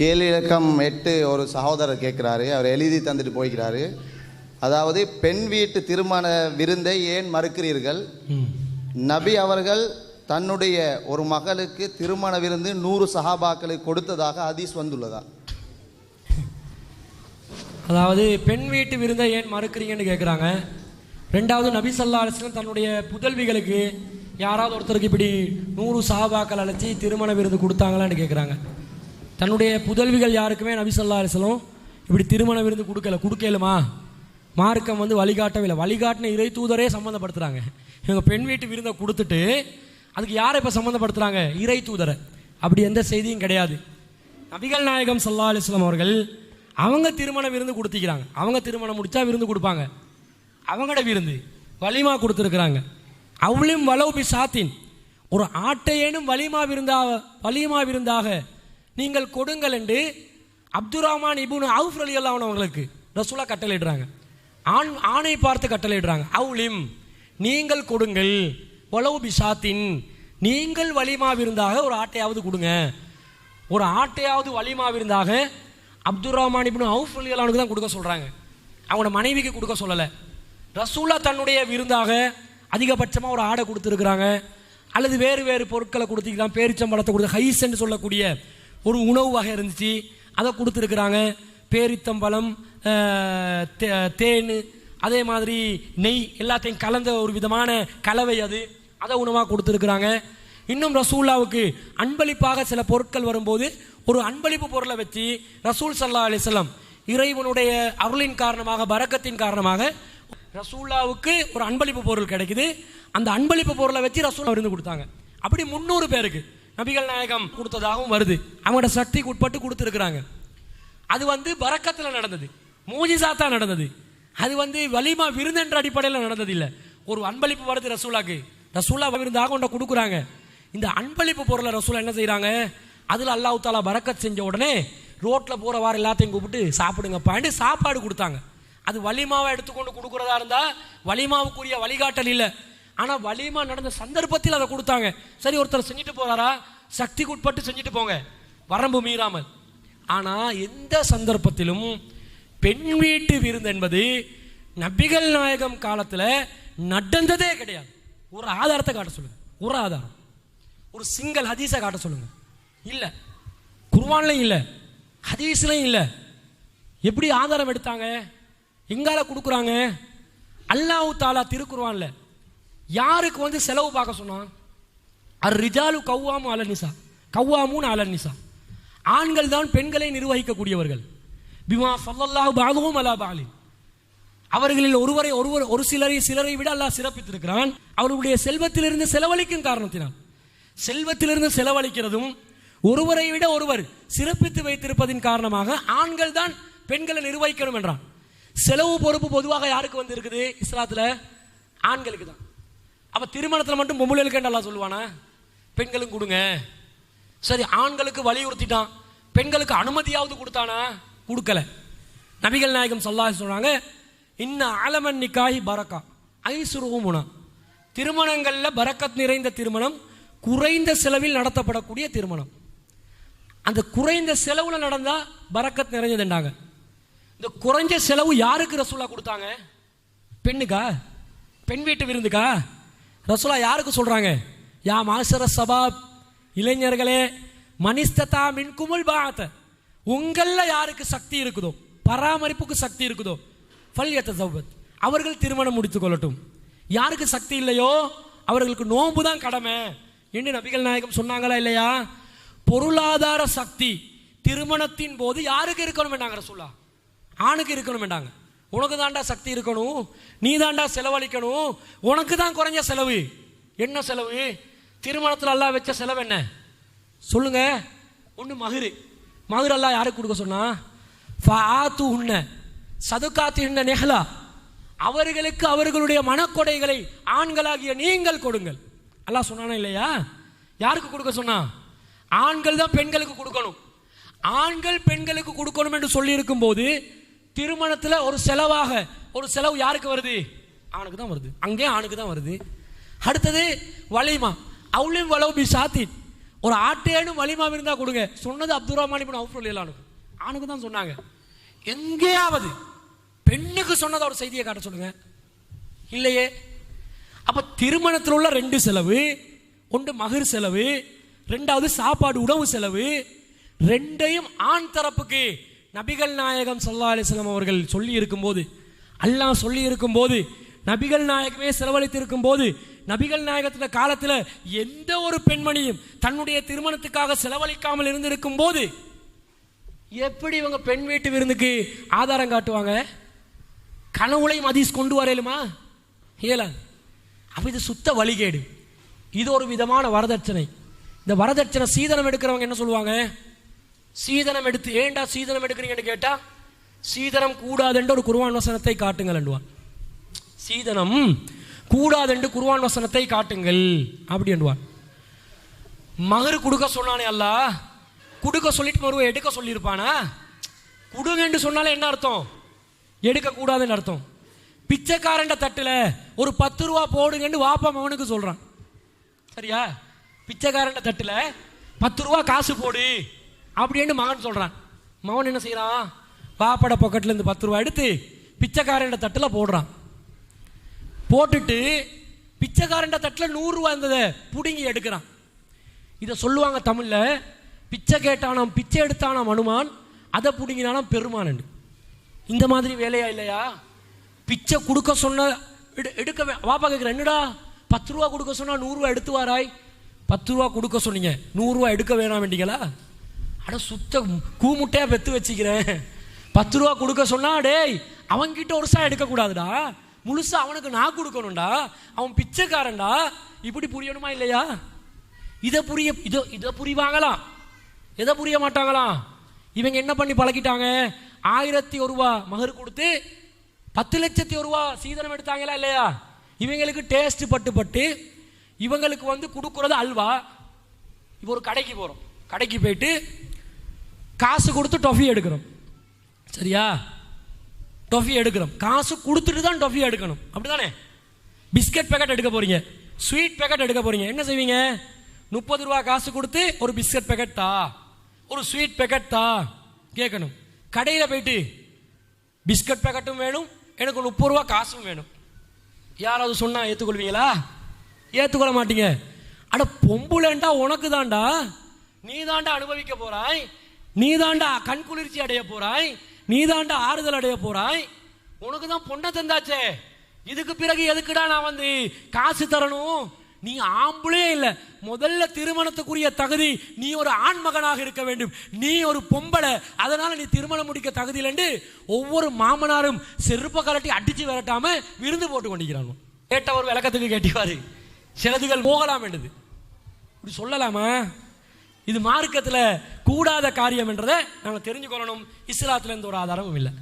கேள்வி இலக்கம் எட்டு ஒரு சகோதரர் கேட்குறாரு. அவர் எழுதி தந்துட்டு போய்க்கிறாரு. அதாவது பெண் வீட்டு திருமண விருந்தை ஏன் மறுக்கிறீர்கள்? நபி அவர்கள் தன்னுடைய ஒரு மகளுக்கு திருமண விருந்து நூறு சஹாபாக்களுக்கு கொடுத்ததாக ஹதீஸ் வந்துள்ளதா? அதாவது பெண் வீட்டு விருந்தை ஏன் மறுக்கிறீங்கன்னு கேட்குறாங்க ரெண்டாவது நபி ஸல்லல்லாஹு அலைஹி வஸல்லம் தன்னுடைய புதல்விகளுக்கு யாராவது ஒருத்தருக்கு இப்படி நூறு சஹாபாக்கள் அழைச்சி திருமண விருது கொடுத்தாங்களான்னு கேட்குறாங்க தன்னுடைய புதல்விகள் யாருக்குமே நபி ஸல்லல்லாஹு இப்படி திருமண விருந்து கொடுக்கல கொடுக்கலுமா? மார்க்கம் வந்து வழிகாட்டவில்லை. வழிகாட்டின இறை தூதரே சம்மந்தப்படுத்துகிறாங்க இவங்க பெண் வீட்டு விருந்தை கொடுத்துட்டு அதுக்கு யாரை இப்போ சம்மந்தப்படுத்துகிறாங்க இறை தூதரை. அப்படி எந்த செய்தியும் கிடையாது. நபிகள் நாயகம் சல்லா அலிஸ்லாம் அவர்கள் அவங்க திருமணம் விருந்து கொடுத்திக்கிறாங்க. அவங்க திருமணம் முடித்தா விருந்து கொடுப்பாங்க. அவங்களோட விருந்து வலிமா கொடுத்துருக்குறாங்க. அவளையும் வளவு பி சாத்தின். ஒரு ஆட்டையேனும் வலிமா விருந்தாக வலிமா விருந்தாக நீங்கள் கொடுங்கள் என்று அப்துல் இபுனு அவுஃப் அலி அல்லாவன் அவங்களுக்கு ரசூலா கட்டளையிடுறாங்க. ஆண் ஆணை பார்த்து கட்டளையிடுறாங்க. அவுலிம் நீங்கள் கொடுங்கள். உளவு பிஷாத்தின் நீங்கள் வலிமாவிருந்தாக ஒரு ஆட்டையாவது கொடுங்க. ஒரு ஆட்டையாவது வலிமாவிருந்தாக அப்துல் ரஹ்மான் இப்னு அவுஃப் அல்லாவனுக்கு தான் கொடுக்க சொல்கிறாங்க அவங்களோட மனைவிக்கு கொடுக்க சொல்லலை. ரசூலா தன்னுடைய விருந்தாக அதிகபட்சமாக ஒரு ஆடை கொடுத்துருக்குறாங்க. அல்லது வேறு வேறு பொருட்களை கொடுத்துக்கலாம் பேரிச்சம்பழத்தை கொடுத்து ஹைஸ்ன்னு சொல்லக்கூடிய ஒரு உணவு வகை இருந்துச்சு. அதை கொடுத்துருக்குறாங்க. பேரித்தம்பழம் தேன் அதே மாதிரி நெய் எல்லாத்தையும் கலந்த ஒரு விதமான கலவை அது. அதை உணவாக கொடுத்துருக்குறாங்க. இன்னும் ரசூல்லாவுக்கு அன்பளிப்பாக சில பொருட்கள் வரும்போது ஒரு அன்பளிப்பு பொருளை வச்சு ரசூல் சல்லா அலிஸ்லாம் இறைவனுடைய அருளின் காரணமாக பறக்கத்தின் காரணமாக ரசூல்லாவுக்கு ஒரு அன்பளிப்பு பொருள் கிடைக்குது. அந்த அன்பளிப்பு பொருளை வச்சு ரசூல் விருந்து கொடுத்தாங்க. அப்படி முந்நூறு பேருக்கு. நபிகள் நாயகம் கொடுத்ததாகவும் வருது. அவங்களோட சக்திக்கு உட்பட்டு கொடுத்துருக்குறாங்க. அது வந்து வரக்கத்தில் நடந்தது. மூஜிசாத்தா நடந்தது. அது வந்து வலிமா விருந்தென்ற அடிப்படையில் நடந்தது இல்லை ஒரு அன்பளிப்பு வருது ரசூலாக்கு. ரசூலா விருந்தாக கொண்ட கொடுக்குறாங்க. இந்த அன்பளிப்பு பொருளை ரசூலா என்ன செய்கிறாங்க அதில் அல்லாஹ் தாலா பறக்கத் செஞ்ச உடனே ரோட்டில் போகிற வாரம் எல்லாத்தையும் கூப்பிட்டு சாப்பிடுங்கப்பான்னு சாப்பாடு கொடுத்தாங்க. அது வலிமாவை எடுத்துக்கொண்டு கொடுக்குறதா இருந்தால் வலிமாவுக்குரிய வழிகாட்டல் இல்லை. ஆனால் வலிமா நடந்த சந்தர்ப்பத்தில் அதை கொடுத்தாங்க. சரி ஒருத்தர் செஞ்சுட்டு போகிறாரா சக்திக்கு உட்பட்டு செஞ்சுட்டு போங்க. வரம்பு மீறாமல். ஆனால் எந்த சந்தர்ப்பத்திலும் பெண் வீட்டு விருந்து என்பது நபிகள் நாயகம் காலத்தில் நடந்ததே கிடையாது. ஒரு ஆதாரத்தை காட்ட சொல்லுங்க. ஒரு ஆதாரம். ஒரு சிங்கிள் ஹதீஸை காட்ட சொல்லுங்க. இல்லை. குர்வான்லையும் இல்லை. ஹதீஸ்லையும் இல்லை. எப்படி ஆதாரம் எடுத்தாங்க? எங்கால கொடுக்குறாங்க? அல்லாஹ் தாலா திருக்குர்வான்ல யாருக்கு வந்து செலவு பார்க்க சொன்னான்? அர் ரிஜாலு கவ்வாமு அலநிசா கவ்வாமுன் அலநிசா ஆண்கள் தான் பெண்களை நிர்வகிக்கக்கூடியவர்கள். பிமா ஃபல்லல்லாஹு பாலுவும் அலா பாலி அவர்களில் ஒருவரை ஒருவர் ஒரு சிலரை சிலரை விட அல்லாஹ் சிறப்பித்திருக்கிறான். அவர்களுடைய செல்வத்திலிருந்து செலவழிக்கும் காரணத்தினால். செல்வத்திலிருந்து செலவழிக்கிறதும் ஒருவரை விட ஒருவர் சிறப்பித்து வைத்திருப்பதின் காரணமாக ஆண்கள் தான் பெண்களை நிர்வகிக்கணும் என்றான். செலவு பொறுப்பு பொதுவாக யாருக்கு வந்து இருக்குது இஸ்லாத்துல ஆண்களுக்கு தான். அப்ப திருமணத்துல மட்டும் பொம்பளைகளுக்கு நல்லா சொல்லுவானா? பெண்களும் கொடுங்க. சரி ஆண்களுக்கு வலியுறுத்திட்டான். பெண்களுக்கு அனுமதியாவது கொடுத்தானா? கொடுக்கல. நபிகள் நாயகம் சொல்லா சொல்கிறாங்க இன்னும் ஆலமன் நிக்காய் பரக்கா. ஐசுருகுமுனா திருமணங்களில் பரக்கத் நிறைந்த திருமணம் குறைந்த செலவில் நடத்தப்படக்கூடிய திருமணம். அந்த குறைந்த செலவில் நடந்தால் பரக்கத் நிறைஞ்சதுண்டாங்க இந்த குறைஞ்ச செலவு யாருக்கு ரசூலா கொடுத்தாங்க? பெண்ணுக்கா? பெண் வீட்டு விருந்துக்கா? ரசூலா யாருக்கு சொல்கிறாங்க யா மாசர சபாப் இளைஞர்களே மனிஸ்ததா மின் குமுல் பாத்த உங்களில் யாருக்கு சக்தி இருக்குதோ பராமரிப்புக்கு சக்தி இருக்குதோ பல்யத்த சௌபத் அவர்கள் திருமணம் முடித்துக் கொள்ளட்டும். யாருக்கு சக்தி இல்லையோ அவர்களுக்கு நோன்பு தான் கடமை. என்று நபிகள் நாயகம் சொன்னாங்களா இல்லையா? பொருளாதார சக்தி திருமணத்தின் போது யாருக்கு இருக்கணும் வேண்டாங்க ரசூல்லா ஆணுக்கு இருக்கணும் வேண்டாங்க உனக்கு தாண்டா சக்தி இருக்கணும் நீ தாண்டா செலவழிக்கணும் உனக்கு தான் குறைஞ்ச செலவு. என்ன செலவு? திருமணத்தில் அல்லாஹ் வச்ச செலவு என்ன? சொல்லுங்க. ஒன்று மகுரு. மகுர் அல்லாஹ் யாருக்கு கொடுக்க சொன்னா? ஃபாத்து உன்ன சதுக்காத்து உன்ன நெஹலா. அவர்களுக்கு அவர்களுடைய மனக்கொடைகளை ஆண்களாகிய நீங்கள் கொடுங்கள். அல்லாஹ் சொன்னானா இல்லையா? யாருக்கு கொடுக்க சொன்னா? ஆண்கள் தான் பெண்களுக்கு கொடுக்கணும். ஆண்கள் பெண்களுக்கு கொடுக்கணும் என்று சொல்லி இருக்கும்போது திருமணத்தில் ஒரு செலவாக ஒரு செலவு யாருக்கு வருது? ஆணுக்கு தான் வருது. அங்கே ஆணுக்கு தான் வருது. அடுத்தது வலிமா. அவளையும் வளவு பி சாத்தி ஒரு ஆட்டேனும் வலிமாவும் இருந்தால் கொடுங்க. சொன்னது அப்துல் ரஹ்மான் இப்போ அவுஃபுல் இல்லானுக்கு ஆணுக்கு தான் சொன்னாங்க. எங்கேயாவது பெண்ணுக்கு சொன்னத ஒரு செய்தியை காட்ட சொல்லுங்க. இல்லையே. அப்போ திருமணத்தில் உள்ள ரெண்டு செலவு ஒன்று மகர் செலவு ரெண்டாவது சாப்பாடு உணவு செலவு ரெண்டையும் ஆண் தரப்புக்கு நபிகள் நாயகம் சல்லா அலிஸ்லாம் அவர்கள் சொல்லி இருக்கும்போது அல்லாஹ் சொல்லி இருக்கும்போது நபிகள் நாயகமே செலவழித்திருக்கும் போது நபிகள் நாயகத்தில் காலத்தில் எந்த ஒரு பெண்மணியும் தன்னுடைய திருமணத்துக்காக செலவழிக்காமல் இருந்திருக்கும் போது எப்படி இவங்க பெண் வீட்டு விருந்துக்கு ஆதாரம் காட்டுவாங்க? கனவுளையும் மதிஸ் கொண்டு வரையிலுமா? இயலாது அப்போ இது சுத்த வழிகேடு. இது ஒரு விதமான வரதட்சணை. இந்த வரதட்சணை சீதனம் எடுக்கிறவங்க என்ன சொல்லுவாங்க? சீதனம் எடுத்து ஏண்டா சீதனம் எடுக்கிறீங்கன்னு கேட்டால் சீதனம் கூடாதுன்ற ஒரு குருவான் வசனத்தை காட்டுங்கள் சீதனம் கூடாதென்று குருவான் வசனத்தை காட்டுங்கள். அப்படி என்றுவான் மகரு கொடுக்க சொன்னானே அல்ல. கொடுக்க சொல்லிட்டு மறுவ எடுக்க சொல்லியிருப்பானா? கொடுங்கன்னு சொன்னாலே என்ன அர்த்தம்? எடுக்க கூடாதுன்னு அர்த்தம். பிச்சைக்காரண்ட தட்டில் ஒரு பத்து ரூபா போடுங்கன்னு வாப்பா மகனுக்கு சொல்கிறான் சரியா? பிச்சைக்காரண்ட தட்டில் பத்து ரூபா காசு போடு அப்படின்னு மகன் சொல்கிறான் மகன் என்ன செய்கிறான் வாப்பட பாக்கெட்லேருந்து பத்து ரூபா எடுத்து பிச்சைக்காரண்ட தட்டில் போடுறான். போட்டுட்டு பிச்சைக்காரண்ட தட்டில் நூறுரூவா இருந்ததை பிடுங்கி எடுக்கிறான். இதை சொல்லுவாங்க தமிழில் பிச்சை கேட்டானாம் பிச்சை எடுத்தானாம் அனுமான் அதை பிடுங்கினானாம் பெருமானன் இந்த மாதிரி வேலையா இல்லையா? பிச்சை கொடுக்க சொன்ன எடு- எடுக்க வாப்பா கேட்குற என்னடா? பத்து ரூபா கொடுக்க சொன்னால் நூறுரூவா எடுத்து வாராய். பத்து ரூபா கொடுக்க சொன்னீங்க நூறுரூவா எடுக்க வேணாம் வேண்டிங்களா அட சுத்த கூமுட்டையாக பெற்று வச்சுக்கிறேன். பத்து ரூபா கொடுக்க சொன்னா டேய் அவன்கிட்ட ஒரு எடுக்கக்கூடாதுடா. முழுசாக அவனுக்கு நான் கொடுக்கணும்டா. அவன் பிச்சைக்காரன்டா. இப்படி புரியணுமா இல்லையா? இதை புரிய இதை இதை புரிவாங்களாம். எதை புரிய மாட்டாங்களாம்? இவங்க என்ன பண்ணி பழக்கிட்டாங்க ஆயிரத்தி ஒரு ரூபா மகர் கொடுத்து பத்து லட்சத்தி ஒரு ரூபா சீதனம் எடுத்தாங்களா இல்லையா? இவங்களுக்கு டேஸ்ட் பட்டு பட்டு இவங்களுக்கு வந்து கொடுக்குறது அல்வா. இப்போ ஒரு கடைக்கு போகிறோம் கடைக்கு போயிட்டு காசு கொடுத்து டொஃபி எடுக்கிறோம். சரியா? டொஃபி எடுக்கிறோம் காசு கொடுத்துட்டு தான் டொஃபி எடுக்கணும். அப்படிதானே பிஸ்கட் பேக்கெட் எடுக்க போறீங்க. ஸ்வீட் பேக்கெட் எடுக்க போறீங்க. என்ன செய்வீங்க? முப்பது ரூபா காசு கொடுத்து ஒரு பிஸ்கட் பேக்கெட் தா? ஒரு ஸ்வீட் பேக்கெட் தா? கேட்கணும். கடையில் போயிட்டு பிஸ்கட் பேக்கெட்டும் வேணும். எனக்கு முப்பது ரூபா காசும் வேணும். யாராவது சொன்னால் ஏற்றுக்கொள்வீங்களா ஏற்றுக்கொள்ள மாட்டீங்க. அட பொம்புலண்டா உனக்கு தாண்டா நீ தாண்டா அனுபவிக்க போறாய். நீ தாண்டா கண் குளிர்ச்சி அடைய போறாய். நீதாண்ட ஆறுதல் அடைய போறாய்? உனக்கு தான் பொண்ணை தந்தாச்சே. இதுக்கு பிறகு எதுக்குடா நான் வந்து காசு தரணும்? நீ ஆம்பளே இல்லை. முதல்ல திருமணத்துக்குரிய தகுதி நீ ஒரு ஆண்மகனாக இருக்க வேண்டும். நீ ஒரு பொம்பளை. அதனால நீ திருமணம் முடிக்க தகுதி ஒவ்வொரு மாமனாரும் செருப்ப கலட்டி அடிச்சு விரட்டாம விருந்து போட்டு கொண்டிருக்கிறாங்க. கேட்டவர் விளக்கத்துக்கு கேட்டிவாரு. சிலதுகள் போகலாம் வேண்டது இப்படி சொல்லலாமா? இது மார்க்கத்தில் கூடாத காரியம் என்றதை நாங்கள் தெரிஞ்சுக்கொள்ளணும். இஸ்லாத்துல இருந்து ஒரு ஆதாரமும் இல்லை.